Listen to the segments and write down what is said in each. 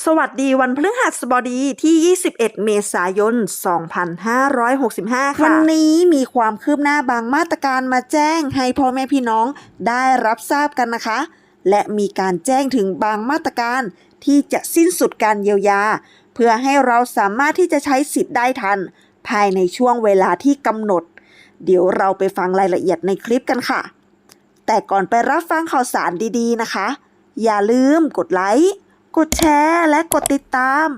สวัสดีวันพฤหัสบดีที่ 21 เมษายน 2565 ค่ะ วันนี้มีความคืบหน้าบางมาตรการมาแจ้งให้พ่อแม่พี่น้องได้รับทราบกันนะคะ และมีการแจ้งถึงบางมาตรการที่จะสิ้นสุดการเยียวยา เพื่อให้เราสามารถที่จะใช้สิทธิ์ได้ทัน ภายในช่วงเวลาที่กำหนด เดี๋ยวเราไปฟังรายละเอียดในคลิปกันค่ะ แต่ก่อนไปรับฟังข่าวสารดีๆนะคะ อย่าลืมกดไลค์ กดแชร์และกดติดตาม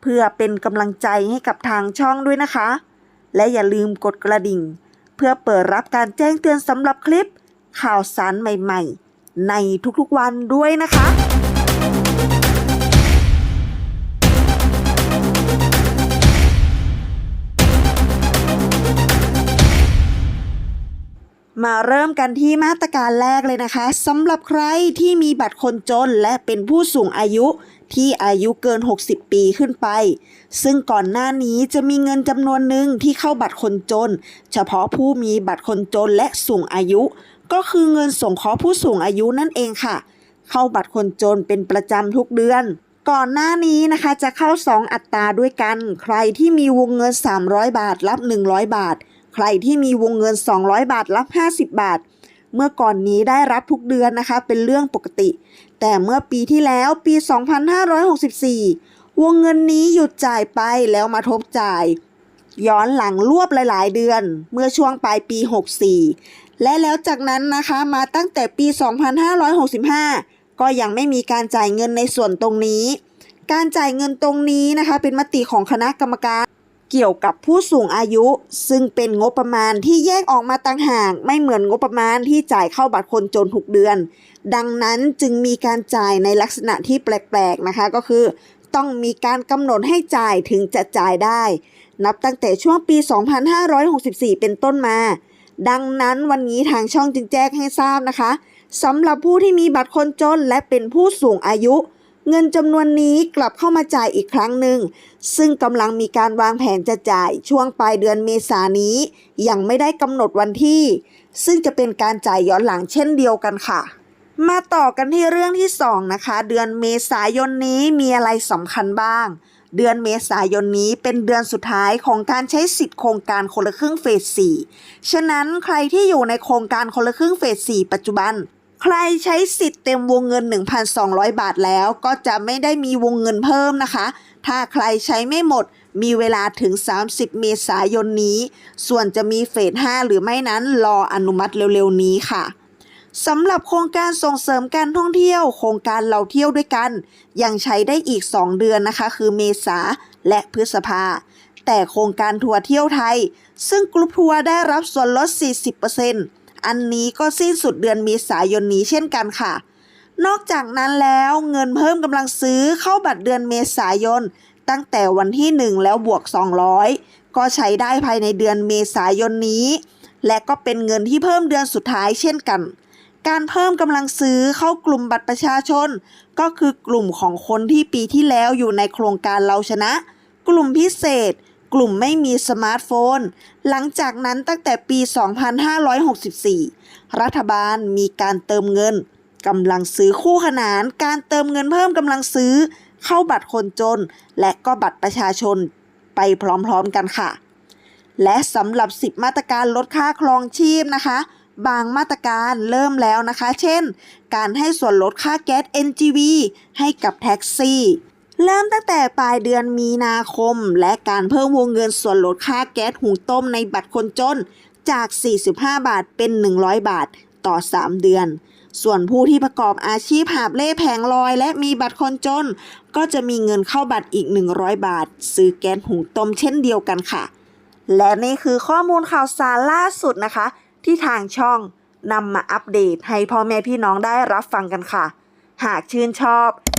เพื่อเป็นกำลังใจให้กับทางช่องด้วยนะคะ และอย่าลืมกดกระดิ่ง เพื่อเปิดรับการแจ้งเตือนสำหรับคลิป ข่าวสารใหม่ๆ ในทุกๆวันด้วยนะคะ มาเริ่มกันที่มาตรการแรกเลยนะคะสำหรับใครที่มีบัตรคนจนและเป็นผู้สูงอายุที่อายุเกิน 60 ปีขึ้นไป ซึ่งก่อนหน้านี้จะมีเงินจำนวนหนึ่งที่เข้าบัตรคนจน เฉพาะผู้มีบัตรคนจนและสูงอายุ ก็คือเงินสงเคราะห์ผู้สูงอายุนั่นเองค่ะ เข้าบัตรคนจนเป็นประจำทุกเดือน ก่อนหน้านี้นะคะจะเข้า 2 อัตราด้วยกัน ใครที่มีวงเงิน 300 บาทรับ 100 บาท ใครที่มีวงเงิน 200 บาทรับ 50 บาท เมื่อก่อนนี้ได้รับทุกเดือนนะคะ เป็นเรื่องปกติ แต่เมื่อปีที่แล้วปี 2564 วงเงินนี้หยุดจ่ายไปแล้วมาทบจ่าย ย้อนหลังรวบหลาย ๆ เดือน เมื่อช่วงปลายปี 64 และแล้วจากนั้นนะคะมาตั้งแต่ปี 2565 ก็ยังไม่มีการจ่ายเงินในส่วนตรงนี้ การจ่ายเงินตรงนี้นะคะ เป็นมติของคณะกรรมการ เกี่ยวกับผู้สูงอายุ ซึ่งเป็นงบประมาณที่แยกออกมาต่างหากไม่เหมือนงบประมาณที่จ่ายเข้าบัตรคนจนทุกเดือน ดังนั้นจึงมีการจ่ายในลักษณะที่แปลกๆนะคะก็คือ ต้องมีการกำหนดให้จ่ายถึงจะจ่ายได้ นับตั้งแต่ช่วงปี 2564 เป็นต้นมา ดังนั้นวันนี้ทางช่องจึงแจ้งให้ทราบนะคะสำหรับผู้ที่มีบัตรคนจนและเป็นผู้สูงอายุ เงินจำนวนนี้กลับเข้ามาจ่ายอีกครั้งหนึ่ง ซึ่งกำลังมีการวางแผนจะจ่ายช่วงปลายเดือนเมษายนนี้ยังไม่ได้กำหนดวันที่ ซึ่งจะเป็นการจ่ายย้อนหลังเช่นเดียวกันค่ะ มาต่อกันที่เรื่องที่ 2 นะคะ เดือนเมษายนนี้มีอะไรสำคัญบ้าง เดือนเมษายนนี้เป็นเดือนสุดท้ายของการใช้สิทธิ์โครงการคนละครึ่งเฟส4ฉะนั้นใครที่อยู่ในโครงการคนละครึ่งเฟส4ปัจจุบัน ใครใช้สิทธิ์เต็มวงเงิน 1,200 บาทแล้วก็จะไม่ได้มีวงเงินเพิ่มนะคะ ถ้าใครใช้ไม่หมดมีเวลาถึง 30 เมษายนนี้ ส่วนจะมีเฟส 5 หรือไม่นั้นรออนุมัติเร็วๆ นี้ค่ะสำหรับโครงการส่งเสริมการท่องเที่ยว โครงการเราเที่ยวด้วยกัน ยังใช้ได้อีก 2 เดือนนะคะ คือเมษาและพฤษภา แต่โครงการทัวร์เที่ยวไทย ซึ่งกลุ่มทัวร์ได้รับส่วนลด 40% อันนี้ก็สิ้นสุดเดือนเมษายนนี้เช่นกันค่ะ นอกจากนั้นแล้วเงินเพิ่มกำลังซื้อเข้าบัตรเดือนเมษายน ตั้งแต่วันที่ 1 แล้วบวก 200 ก็ใช้ได้ภายในเดือนเมษายนนี้ และก็เป็นเงินที่เพิ่มเดือนสุดท้ายเช่นกันการเพิ่มกำลังซื้อเข้ากลุ่มบัตรประชาชน ก็คือกลุ่มของคนที่ปีที่แล้วอยู่ในโครงการเราชนะ กลุ่มพิเศษ กลุ่มไม่มีสมาร์ทโฟน หลังจากนั้นตั้งแต่ปี 2564 รัฐบาลมีการเติมเงินกำลังซื้อคู่ขนาน การเติมเงินเพิ่มกำลังซื้อ เข้าบัตรคนจน และก็บัตรประชาชนไปพร้อมๆกันค่ะ และสำหรับ 10 มาตรการลดค่าครองชีพนะคะ บางมาตรการเริ่มแล้วนะคะ เช่น การให้ส่วนลดค่าแก๊ส NGV ให้กับแท็กซี่ เริ่มตั้งแต่ปลายเดือนมีนาคม และการเพิ่มวงเงินส่วนลดค่าแก๊สหุงต้มในบัตรคนจน จาก 45 บาทเป็น 100 บาทต่อ 3 เดือน ส่วนผู้ที่ประกอบอาชีพหาบเล่แผงลอย และมีบัตรคนจน ก็จะมีเงินเข้าบัตรอีก 100 บาท ซื้อแก๊สหุงต้มเช่นเดียวกันค่ะ และนี่คือข้อมูลข่าวสารล่าสุดนะคะ ที่ทางช่องนำมาอัปเดตให้พ่อแม่พี่น้องได้รับฟังกันค่ะ หากชื่นชอบ